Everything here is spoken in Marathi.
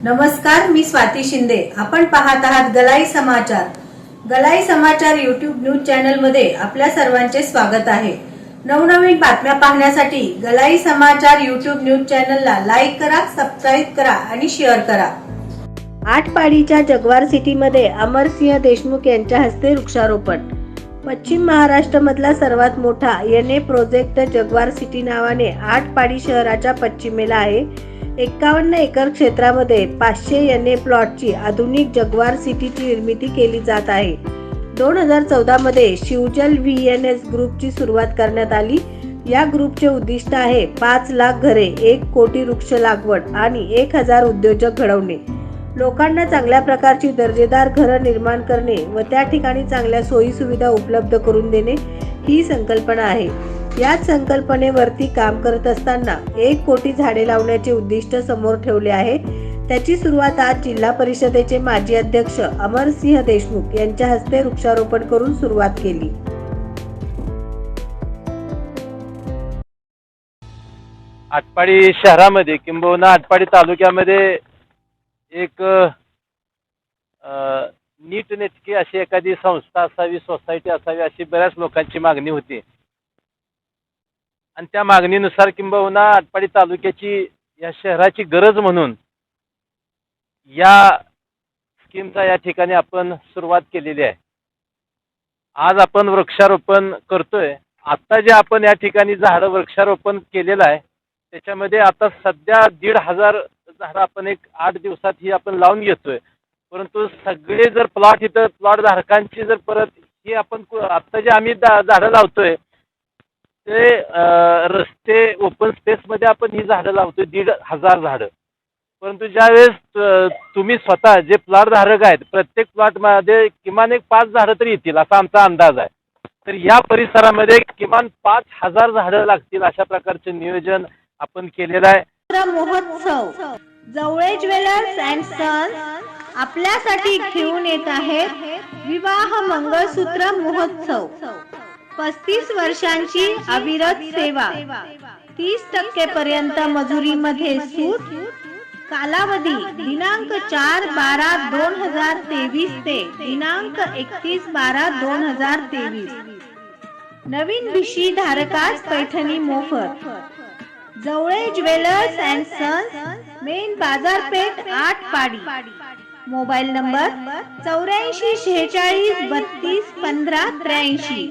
नमस्कार मी स्वाती शिंदे. आपण पाहत आहात गलाई समाचार. गलाई समाचार युट्यूब न्यूज चॅनलमध्ये आपल्या सर्वांचे स्वागत आहे. नवनवीन बातम्या पाहण्यासाठी गलाई समाचार युट्यूब न्यूज चॅनलला लाईक करा सबस्क्राईब करा आणि शेअर करा. आटपाडीच्या जगवार सिटीमध्ये अमरसिंह देशमुख यांच्या हस्ते वृक्षारोपण. पश्चिम महाराष्ट्रामधला सर्वात मोठा N A project Jaguar city नावाने आटपाडी शहराच्या पश्चिमेला आहे. एक्कावन्न एकर क्षेत्रामध्ये पाचशे एन ए प्लॉटची आधुनिक जगवार सिटीची निर्मिती केली जात आहे. दोन हजार चौदामध्ये शिवजल व्ही एन एस ग्रुपची सुरुवात करण्यात आली. या ग्रुपचे उद्दिष्ट आहे पाच लाख घरे एक कोटी वृक्ष लागवड आणि एक हजार उद्योजक घडवणे. लोकांना चांगल्या प्रकारची दर्जेदार घरं निर्माण करणे व त्या ठिकाणी चांगल्या सोयी सुविधा उपलब्ध करून देणे ही संकल्पना आहे. याच संकल्पनेवरती काम करत असताना एक कोटी झाडे लावण्याचे उद्दिष्ट समोर ठेवले आहे. त्याची सुरुवात आज जिल्हा परिषदेचे माजी अध्यक्ष अमरसिंह देशमुख यांच्या हस्ते वृक्षारोपण करून सुरुवात केली. आटपाडी शहरामध्ये किंबहुना आटपाडी तालुक्यामध्ये एक नीट नीटनेटकी अशी एखादी संस्था असावी सोसायटी असावी अशी बऱ्याच लोकांची मागणी होती. आणि त्या मागणीनुसार किंबहुना आटपाडी तालुक्याची या शहराची गरज म्हणून या स्कीमचा या ठिकाणी आपण सुरुवात केलेली आहे. आज आपण वृक्षारोपण करतोय. आता जे आपण या ठिकाणी झाडं वृक्षारोपण केलेलं आहे त्याच्यामध्ये आता सध्या दीड हजार झाडं आपण एक आठ दिवसात ही आपण लावून घेतोय. परंतु सगळे जर प्लॉट इथं प्लॉट धारकांची जर परत ही आपण आता आत्ता जे आम्ही झाडं लावतोय ते रस्ते ओपन स्पेसमध्ये आपण ही झाडं लावतोय दीड हजार झाडं. परंतु ज्यावेळेस तुम्ही स्वतः जे प्लॉट धारक आहेत प्रत्येक प्लॉटमध्ये किमान एक पाच झाडं तरी येतील असा आमचा अंदाज आहे. तर या परिसरामध्ये किमान पाच हजार झाडं लागतील अशा प्रकारचे नियोजन आपण केलेलं आहे. महोत्सव. जवळे ज्वेलर्स अँड सन्स आपल्यासाठी घेऊन येत आहेत विवाह मंगळसूत्र महोत्सव. पस्तीस वर्षांची अविरत सेवा. तीस टक्के पर्यंत मजुरीमध्ये सूट. कालावधी दिनांक चार बारा दोन हजार तेवीस ते दिनांक एकतीस बारा दोन हजार तेवीस. नवीन भिशी धारकास पैठणी मोफत. Jawale jewellers and sons main बाजारपेठ आठ पाडी. मोबाईल नंबर चौऱ्याऐंशी शेहेचाळीस बत्तीस पंधरा त्र्याऐंशी.